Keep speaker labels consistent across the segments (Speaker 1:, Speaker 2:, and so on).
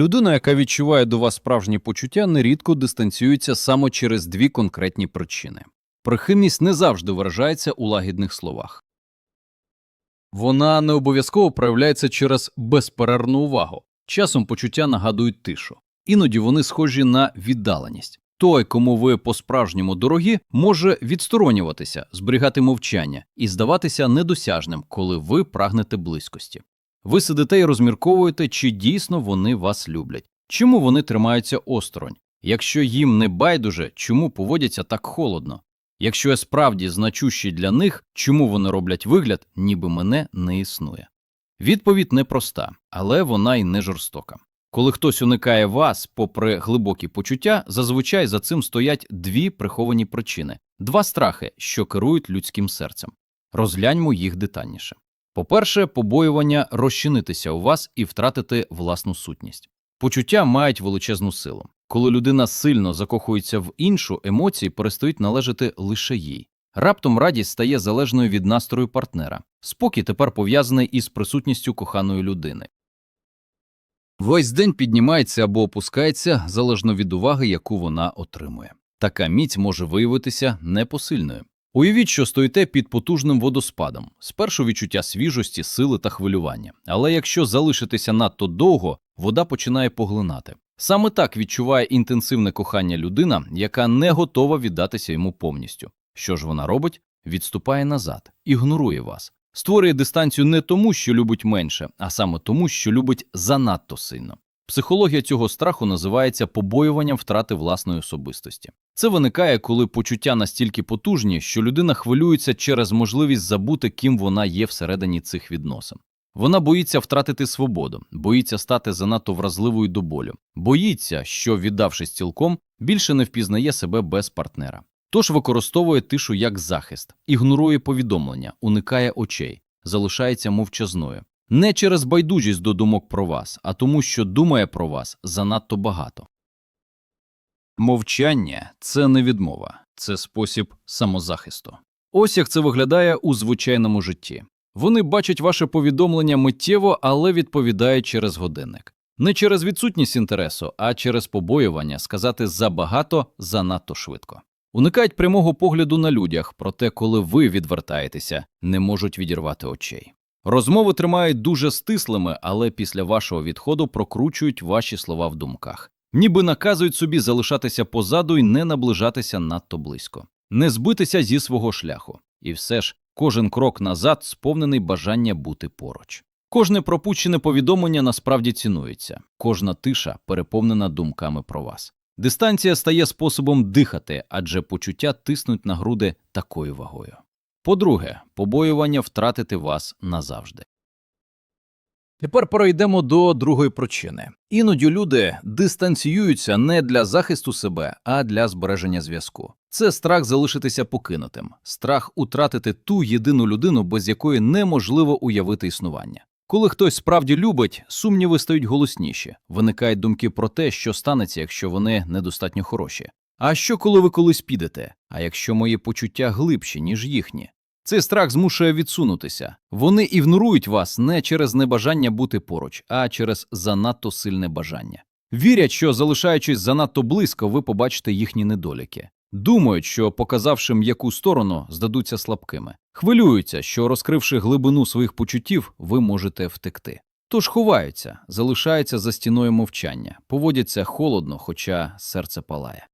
Speaker 1: Людина, яка відчуває до вас справжні почуття, нерідко дистанціюється саме через дві конкретні причини. Прихильність не завжди виражається у лагідних словах. Вона не обов'язково проявляється через безперервну увагу. Часом почуття нагадують тишу. Іноді вони схожі на віддаленість. Той, кому ви по-справжньому дорогі, може відсторонюватися, зберігати мовчання і здаватися недосяжним, коли ви прагнете близькості. Ви сидите і розмірковуєте, чи дійсно вони вас люблять, чому вони тримаються осторонь. Якщо їм не байдуже, чому поводяться так холодно? Якщо я справді значущий для них, чому вони роблять вигляд, ніби мене не існує? Відповідь непроста, але вона й не жорстока. Коли хтось уникає вас, попри глибокі почуття, зазвичай за цим стоять дві приховані причини, два страхи, що керують людським серцем. Розгляньмо їх детальніше. По-перше, побоювання розчинитися у вас і втратити власну сутність. Почуття мають величезну силу. Коли людина сильно закохується в іншу, емоції перестають належати лише їй. Раптом радість стає залежною від настрою партнера. Спокій тепер пов'язаний із присутністю коханої людини. Весь день піднімається або опускається залежно від уваги, яку вона отримує. Така міць може виявитися непосильною. Уявіть, що стоїте під потужним водоспадом, спершу відчуття свіжості, сили та хвилювання. Але якщо залишитися надто довго, вода починає поглинати. Саме так відчуває інтенсивне кохання людина, яка не готова віддатися йому повністю. Що ж вона робить? Відступає назад, ігнорує вас, створює дистанцію не тому, що любить менше, а саме тому, що любить занадто сильно. Психологія цього страху називається побоюванням втрати власної особистості. Це виникає, коли почуття настільки потужні, що людина хвилюється через можливість забути, ким вона є всередині цих відносин. Вона боїться втратити свободу, боїться стати занадто вразливою до болю, боїться, що, віддавшись цілком, більше не впізнає себе без партнера. Тож використовує тишу як захист, ігнорує повідомлення, уникає очей, залишається мовчазною. Не через байдужість до думок про вас, а тому, що думає про вас занадто багато. Мовчання це не відмова, це спосіб самозахисту. Ось як це виглядає у звичайному житті. Вони бачать ваше повідомлення миттєво, але відповідають через годинник. Не через відсутність інтересу, а через побоювання сказати забагато занадто швидко. Уникають прямого погляду на людях, проте, коли ви відвертаєтеся, не можуть відірвати очей. Розмови тримають дуже стислими, але після вашого відходу прокручують ваші слова в думках, ніби наказують собі залишатися позаду і не наближатися надто близько, не збитися зі свого шляху. І все ж кожен крок назад сповнений бажання бути поруч. Кожне пропущене повідомлення насправді цінується, кожна тиша переповнена думками про вас. Дистанція стає способом дихати, адже почуття тиснуть на груди такою вагою. По-друге, побоювання втратити вас назавжди. Тепер перейдемо до другої причини. Іноді люди дистанціюються не для захисту себе, а для збереження зв'язку. Це страх залишитися покинутим, страх утратити ту єдину людину, без якої неможливо уявити існування. Коли хтось справді любить, сумніви стають голосніші, виникають думки про те, що станеться, якщо вони недостатньо хороші. А що, коли ви колись підете? А якщо мої почуття глибші, ніж їхні? Цей страх змушує відсунутися. Вони ігнорують вас не через небажання бути поруч, а через занадто сильне бажання. Вірять, що, залишаючись занадто близько, ви побачите їхні недоліки. Думають, що, показавши м'яку сторону, здадуться слабкими. Хвилюються, що, розкривши глибину своїх почуттів, ви можете втекти. Тож ховаються, залишаються за стіною мовчання, поводяться холодно, хоча серце палає.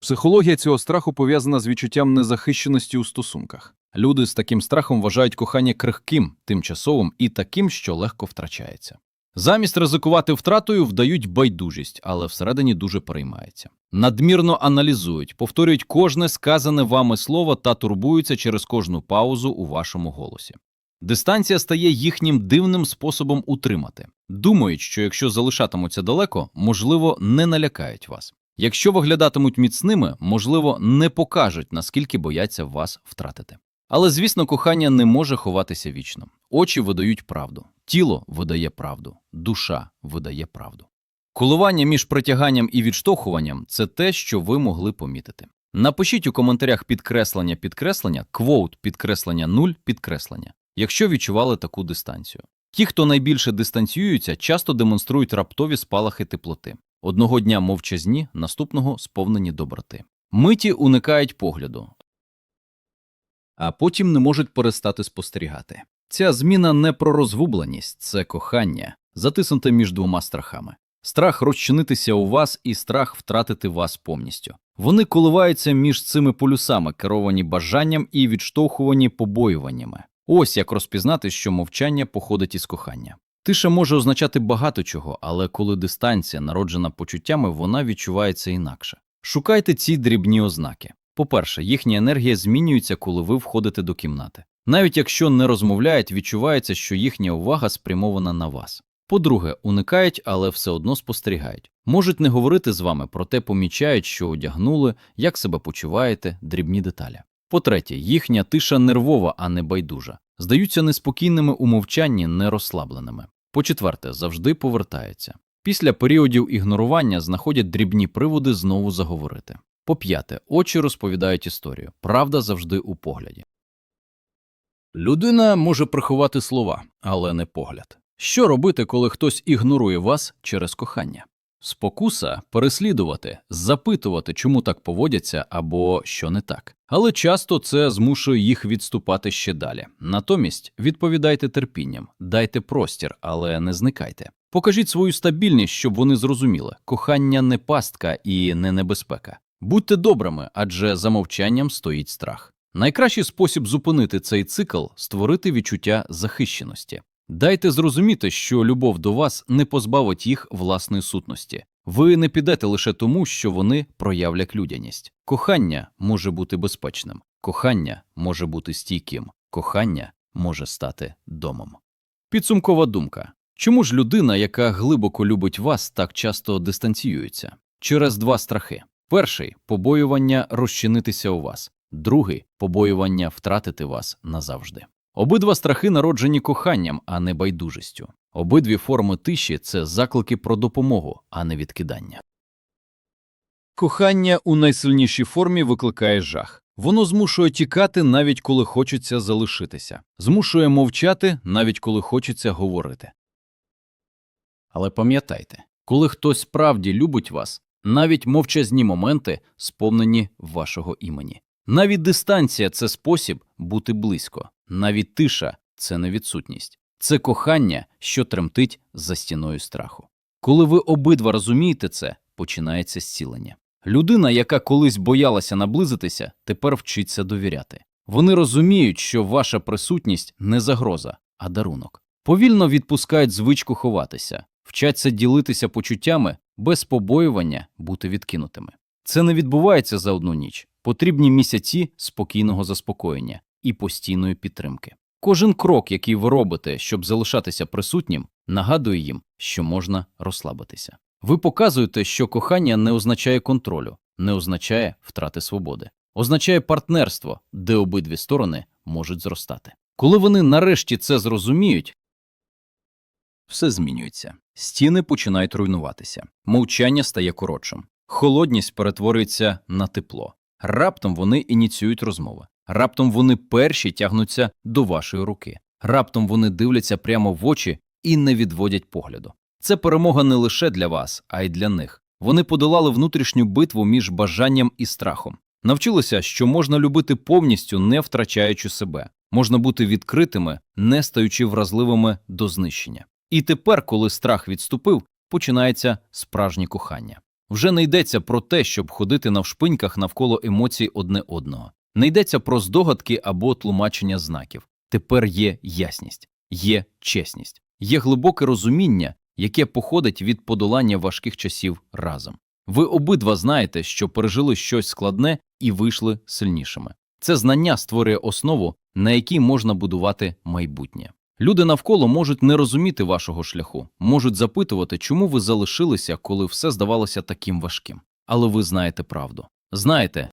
Speaker 1: Психологія цього страху пов'язана з відчуттям незахищеності у стосунках. Люди з таким страхом вважають кохання крихким, тимчасовим і таким, що легко втрачається. Замість ризикувати втратою вдають байдужість, але всередині дуже переймаються. Надмірно аналізують, повторюють кожне сказане вами слово та турбуються через кожну паузу у вашому голосі. Дистанція стає їхнім дивним способом утримати. Думають, що якщо залишатимуться далеко, можливо, не налякають вас. Якщо виглядатимуть міцними, можливо, не покажуть, наскільки бояться вас втратити. Але, звісно, кохання не може ховатися вічно. Очі видають правду, тіло видає правду, душа видає правду. Коливання між притяганням і відштовхуванням це те, що ви могли помітити. Напишіть у коментарях підкреслення підкреслення, квоут підкреслення нуль підкреслення, якщо відчували таку дистанцію. Ті, хто найбільше дистанціюються, часто демонструють раптові спалахи теплоти. Одного дня мовчазні, наступного сповнені доброти. Миті уникають погляду, а потім не можуть перестати спостерігати. Ця зміна не про розгубленість, це кохання, затиснуте між двома страхами. Страх розчинитися у вас і страх втратити вас повністю. Вони коливаються між цими полюсами, керовані бажанням і відштовхувані побоюваннями. Ось як розпізнати, що мовчання походить із кохання. Тиша може означати багато чого, але коли дистанція народжена почуттями, вона відчувається інакше. Шукайте ці дрібні ознаки. По-перше, їхня енергія змінюється, коли ви входите до кімнати. Навіть якщо не розмовляють, відчувається, що їхня увага спрямована на вас. По-друге, уникають, але все одно спостерігають. Можуть не говорити з вами, проте помічають, що одягнули, як себе почуваєте, дрібні деталі. По-третє, їхня тиша нервова, а не байдужа. Здаються неспокійними у мовчанні, не розслабленими. По-четверте, завжди повертається. Після періодів ігнорування знаходять дрібні приводи знову заговорити. По-п'яте, очі розповідають історію. Правда завжди у погляді. Людина може приховати слова, але не погляд. Що робити, коли хтось ігнорує вас через кохання? Спокуса переслідувати, запитувати, чому так поводяться або що не так. Але часто це змушує їх відступати ще далі. Натомість відповідайте терпінням, дайте простір, але не зникайте. Покажіть свою стабільність, щоб вони зрозуміли. Кохання не пастка і не небезпека. Будьте добрими, адже за мовчанням стоїть страх. Найкращий спосіб зупинити цей цикл створити відчуття захищеності. Дайте зрозуміти, що любов до вас не позбавить їх власної сутності. Ви не підете лише тому, що вони проявлять людяність. Кохання може бути безпечним, кохання може бути стійким, кохання може стати домом. Підсумкова думка. Чому ж людина, яка глибоко любить вас, так часто дистанціюється? Через два страхи. Перший побоювання розчинитися у вас, другий побоювання втратити вас назавжди. Обидва страхи народжені коханням, а не байдужістю. Обидві форми тиші це заклики про допомогу, а не відкидання. Кохання у найсильнішій формі викликає жах. Воно змушує тікати, навіть коли хочеться залишитися, змушує мовчати, навіть коли хочеться говорити. Але пам'ятайте, коли хтось справді любить вас, навіть мовчазні моменти сповнені вашого імені. Навіть дистанція це спосіб бути близько, навіть тиша це не відсутність, це кохання, що тремтить за стіною страху. Коли ви обидва розумієте це, починається зцілення. Людина, яка колись боялася наблизитися, тепер вчиться довіряти. Вони розуміють, що ваша присутність не загроза, а дарунок. Повільно відпускають звичку ховатися, вчаться ділитися почуттями без побоювання бути відкинутими. Це не відбувається за одну ніч. Потрібні місяці спокійного заспокоєння і постійної підтримки. Кожен крок, який ви робите, щоб залишатися присутнім, нагадує їм, що можна розслабитися. Ви показуєте, що кохання не означає контролю, не означає втрати свободи, означає партнерство, де обидві сторони можуть зростати. Коли вони нарешті це зрозуміють, все змінюється. Стіни починають руйнуватися, мовчання стає коротшим, холодність перетворюється на тепло. Раптом вони ініціюють розмови. Раптом вони перші тягнуться до вашої руки. Раптом вони дивляться прямо в очі і не відводять погляду. Це перемога не лише для вас, а й для них. Вони подолали внутрішню битву між бажанням і страхом. Навчилися, що можна любити повністю, не втрачаючи себе, можна бути відкритими, не стаючи вразливими до знищення. І тепер, коли страх відступив, починається справжнє кохання. Вже не йдеться про те, щоб ходити навшпиньках навколо емоцій одне одного. Не йдеться про здогадки або тлумачення знаків. Тепер є ясність, є чесність, є глибоке розуміння, яке походить від подолання важких часів разом. Ви обидва знаєте, що пережили щось складне і вийшли сильнішими. Це знання створює основу, на якій можна будувати майбутнє. Люди навколо можуть не розуміти вашого шляху, можуть запитувати, чому ви залишилися, коли все здавалося таким важким. Але ви знаєте правду. Знаєте,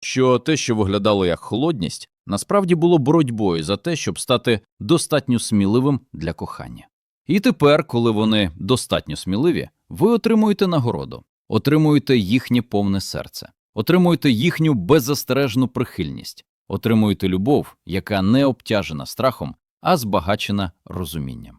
Speaker 1: що те, що виглядало як холодність, насправді було боротьбою за те, щоб стати достатньо сміливим для кохання. І тепер, коли вони достатньо сміливі, ви отримуєте нагороду, отримуєте їхнє повне серце, отримуєте їхню беззастережну прихильність, отримуєте любов, яка не обтяжена страхом, а збагачена розумінням.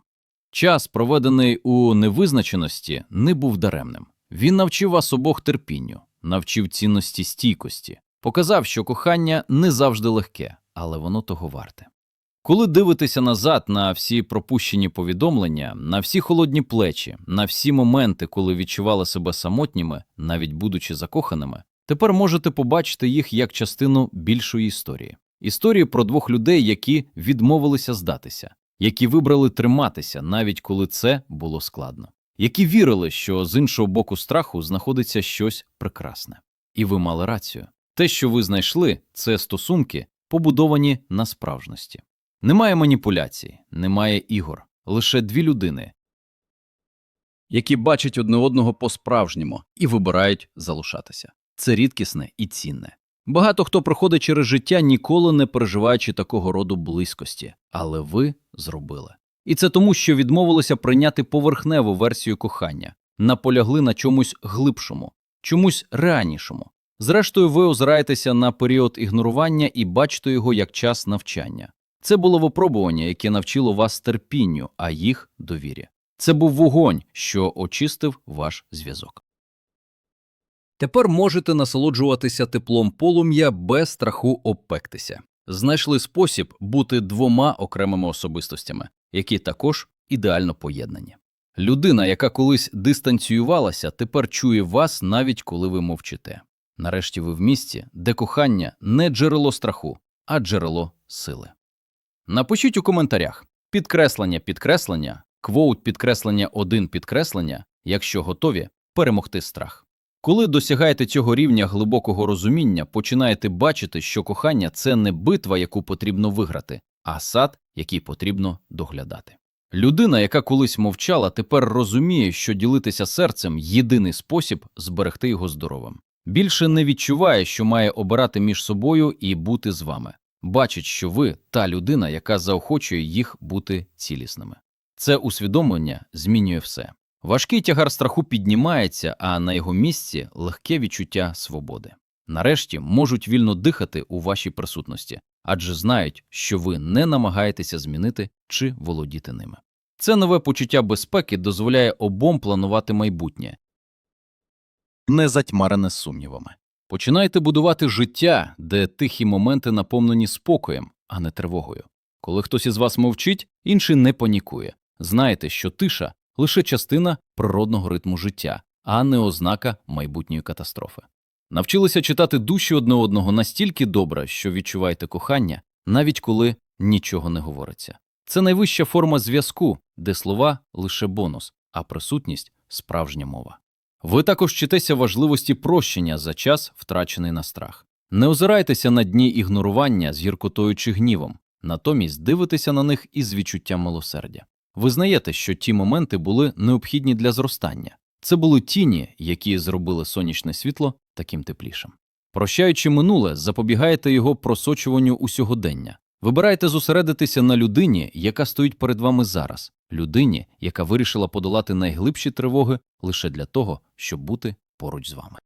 Speaker 1: Час, проведений у невизначеності, не був даремним. Він навчив вас обох терпінню, навчив цінності стійкості, показав, що кохання не завжди легке, але воно того варте. Коли дивитеся назад на всі пропущені повідомлення, на всі холодні плечі, на всі моменти, коли відчували себе самотніми, навіть будучи закоханими, тепер можете побачити їх як частину більшої історії. Історії про двох людей, які відмовилися здатися, які вибрали триматися, навіть коли це було складно, які вірили, що з іншого боку страху знаходиться щось прекрасне. І ви мали рацію. Те, що ви знайшли, це стосунки, побудовані на справжності. Немає маніпуляцій, немає ігор, лише дві людини, які бачать одне одного по-справжньому і вибирають залишатися. Це рідкісне і цінне. Багато хто проходить через життя, ніколи не переживаючи такого роду близькості, але ви зробили. І це тому, що відмовилися прийняти поверхневу версію кохання, наполягли на чомусь глибшому, чомусь реальнішому. Зрештою, ви озираєтеся на період ігнорування і бачите його як час навчання. Це було випробування, яке навчило вас терпінню, а їх довірі. Це був вогонь, що очистив ваш зв'язок. Тепер можете насолоджуватися теплом полум'я без страху обпектися. Знайшли спосіб бути двома окремими особистостями, які також ідеально поєднані. Людина, яка колись дистанціювалася, тепер чує вас навіть коли ви мовчите. Нарешті ви в місці, де кохання не джерело страху, а джерело сили. Напишіть у коментарях підкреслення підкреслення, квоут підкреслення один підкреслення, якщо готові перемогти страх. Коли досягаєте цього рівня глибокого розуміння, починаєте бачити, що кохання це не битва, яку потрібно виграти, а сад, який потрібно доглядати. Людина, яка колись мовчала, тепер розуміє, що ділитися серцем єдиний спосіб зберегти його здоровим. Більше не відчуває, що має обирати між собою і бути з вами. Бачить, що ви та людина, яка заохочує їх бути цілісними. Це усвідомлення змінює все. Важкий тягар страху піднімається, а на його місці легке відчуття свободи. Нарешті можуть вільно дихати у вашій присутності, адже знають, що ви не намагаєтеся змінити чи володіти ними. Це нове почуття безпеки дозволяє обом планувати майбутнє, не затьмарене сумнівами. Починайте будувати життя, де тихі моменти наповнені спокоєм, а не тривогою. Коли хтось із вас мовчить, інший не панікує. Знайте, що тиша лише частина природного ритму життя, а не ознака майбутньої катастрофи. Навчилися читати душі одне одного настільки добре, що відчуваєте кохання, навіть коли нічого не говориться. Це найвища форма зв'язку, де слова лише бонус, а присутність справжня мова. Ви також вчитеся важливості прощення за час, втрачений на страх. Не озирайтеся на дні ігнорування з гіркотою чи гнівом, натомість дивитеся на них із відчуттям милосердя. Визнаєте, що ті моменти були необхідні для зростання. Це були тіні, які зробили сонячне світло таким теплішим. Прощаючи минуле, запобігаєте його просочуванню у сьогодення. Вибирайте зосередитися на людині, яка стоїть перед вами зараз, людині, яка вирішила подолати найглибші тривоги лише для того, щоб бути поруч з вами.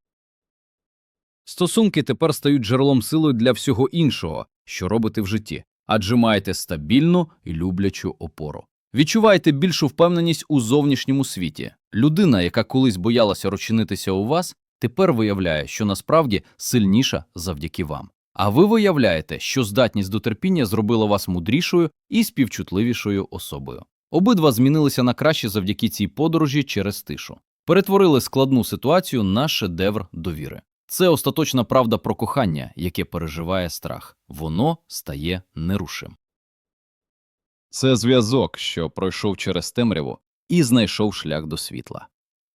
Speaker 1: Стосунки тепер стають джерелом сили для всього іншого, що робите в житті, адже маєте стабільну і люблячу опору. Відчуваєте більшу впевненість у зовнішньому світі. Людина, яка колись боялася розчинитися у вас, тепер виявляє, що насправді сильніша завдяки вам. А ви виявляєте, що здатність до терпіння зробила вас мудрішою і співчутливішою особою. Обидва змінилися на краще завдяки цій подорожі через тишу, перетворили складну ситуацію на шедевр довіри. Це остаточна правда про кохання, яке переживає страх. Воно стає нерушим. Це зв'язок, що пройшов через темряву і знайшов шлях до світла.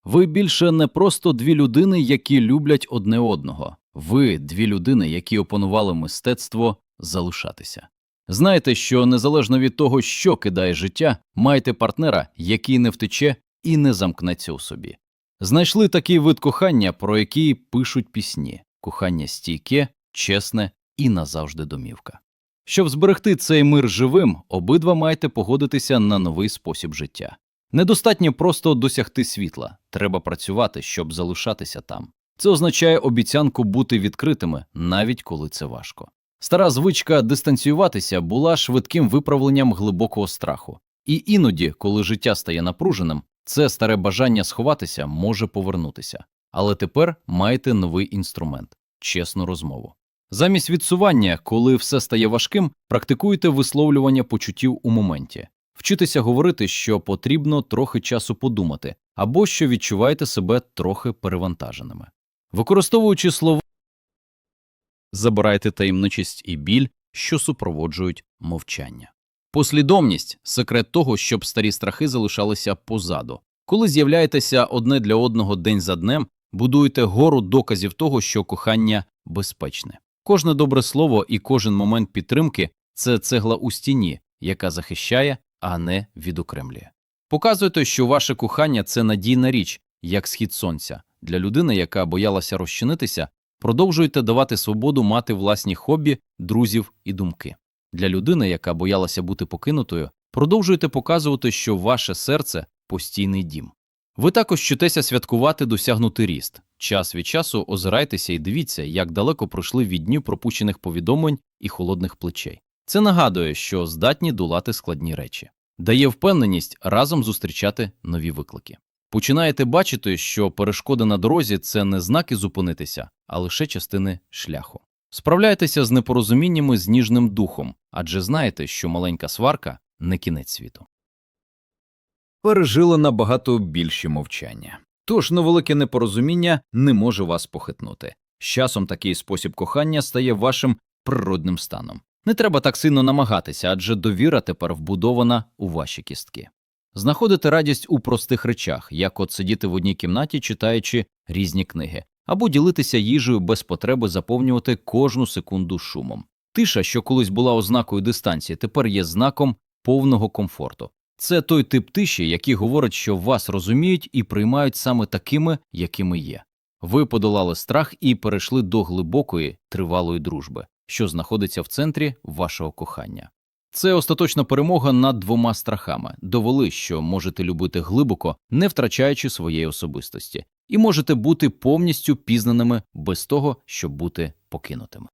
Speaker 1: Ви більше не просто дві людини, які люблять одне одного. Ви дві людини, які опанували мистецтво залишатися. Знаєте, що незалежно від того, що кидає життя, маєте партнера, який не втече і не замкнеться у собі. Знайшли такий вид кохання, про який пишуть пісні кохання стійке, чесне і назавжди домівка. Щоб зберегти цей мир живим, обидва маєте погодитися на новий спосіб життя. Недостатньо просто досягти світла, треба працювати, щоб залишатися там. Це означає обіцянку бути відкритими, навіть коли це важко. Стара звичка дистанціюватися була швидким виправленням глибокого страху. І іноді, коли життя стає напруженим, це старе бажання сховатися може повернутися. Але тепер маєте новий інструмент чесну розмову. Замість відсування, коли все стає важким, практикуйте висловлювання почуттів у моменті. Вчитися говорити, що потрібно трохи часу подумати, або що відчуваєте себе трохи перевантаженими. Використовуючи слова, забирайте таємничість і біль, що супроводжують мовчання. Послідовність секрет того, щоб старі страхи залишалися позаду. Коли з'являєтеся одне для одного день за днем, будуєте гору доказів того, що кохання безпечне. Кожне добре слово і кожен момент підтримки це цегла у стіні, яка захищає, а не відокремлює. Показуйте, що ваше кохання це надійна річ, як схід сонця. Для людини, яка боялася розчинитися, продовжуйте давати свободу мати власні хобі, друзів і думки. Для людини, яка боялася бути покинутою, продовжуйте показувати, що ваше серце постійний дім. Ви також вчитеся святкувати досягнутий ріст. Час від часу озирайтеся і дивіться, як далеко пройшли від днів пропущених повідомлень і холодних плечей. Це нагадує, що здатні долати складні речі, дає впевненість разом зустрічати нові виклики. Починаєте бачити, що перешкоди на дорозі це не знаки зупинитися, а лише частини шляху. Справляйтеся з непорозуміннями з ніжним духом, адже знаєте, що маленька сварка не кінець світу. Пережили набагато більші мовчання. Тож невелике непорозуміння не може вас похитнути. З часом такий спосіб кохання стає вашим природним станом. Не треба так сильно намагатися, адже довіра тепер вбудована у ваші кістки. Знаходити радість у простих речах, як от сидіти в одній кімнаті, читаючи різні книги, або ділитися їжею без потреби заповнювати кожну секунду шумом. Тиша, що колись була ознакою дистанції, тепер є знаком повного комфорту. Це той тип тиші, який говорить, що вас розуміють і приймають саме такими, якими є. Ви подолали страх і перейшли до глибокої, тривалої дружби, що знаходиться в центрі вашого кохання. Це остаточна перемога над двома страхами. Довели, що можете любити глибоко, не втрачаючи своєї особистості, і можете бути повністю пізнаними без того, щоб бути покинутими.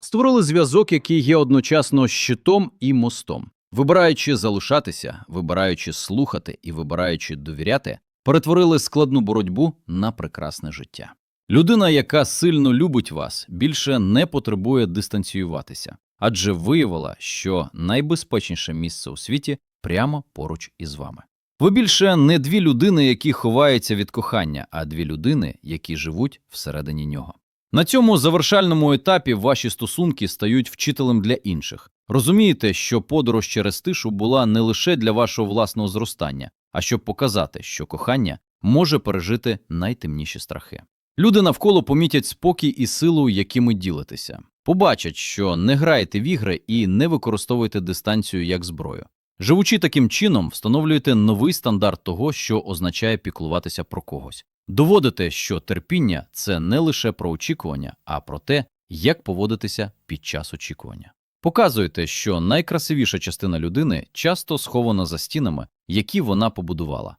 Speaker 1: Створили зв'язок, який є одночасно щитом і мостом. Вибираючи залишатися, вибираючи слухати і вибираючи довіряти, перетворили складну боротьбу на прекрасне життя. Людина, яка сильно любить вас, більше не потребує дистанціюватися, адже виявила, що найбезпечніше місце у світі прямо поруч із вами. Ви більше не дві людини, які ховаються від кохання, а дві людини, які живуть всередині нього. На цьому завершальному етапі ваші стосунки стають вчителем для інших. Розумієте, що подорож через тишу була не лише для вашого власного зростання, а щоб показати, що кохання може пережити найтемніші страхи. Люди навколо помітять спокій і силу, якими ділитеся, побачать, що не граєте в ігри і не використовуєте дистанцію як зброю. Живучи таким чином, встановлюєте новий стандарт того, що означає піклуватися про когось. Доводите, що терпіння це не лише про очікування, а про те, як поводитися під час очікування. Показуєте, що найкрасивіша частина людини часто схована за стінами, які вона побудувала,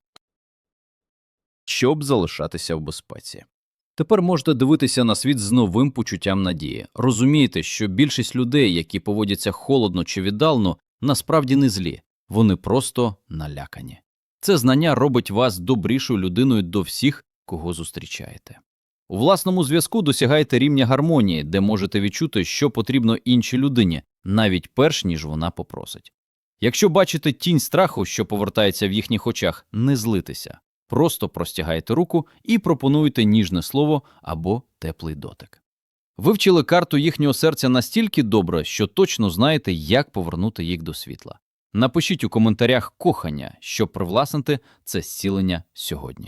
Speaker 1: щоб залишатися в безпеці. Тепер можете дивитися на світ з новим почуттям надії. Розумієте, що більшість людей, які поводяться холодно чи віддалено, насправді не злі, вони просто налякані. Це знання робить вас добрішою людиною до всіх, кого зустрічаєте. У власному зв'язку досягаєте рівня гармонії, де можете відчути, що потрібно іншій людині, навіть перш ніж вона попросить. Якщо бачите тінь страху, що повертається в їхніх очах, не злитися, просто простягайте руку і пропонуйте ніжне слово або теплий дотик. Вивчили карту їхнього серця настільки добре, що точно знаєте, як повернути їх до світла. Напишіть у коментарях кохання, щоб привласнити це зцілення сьогодні.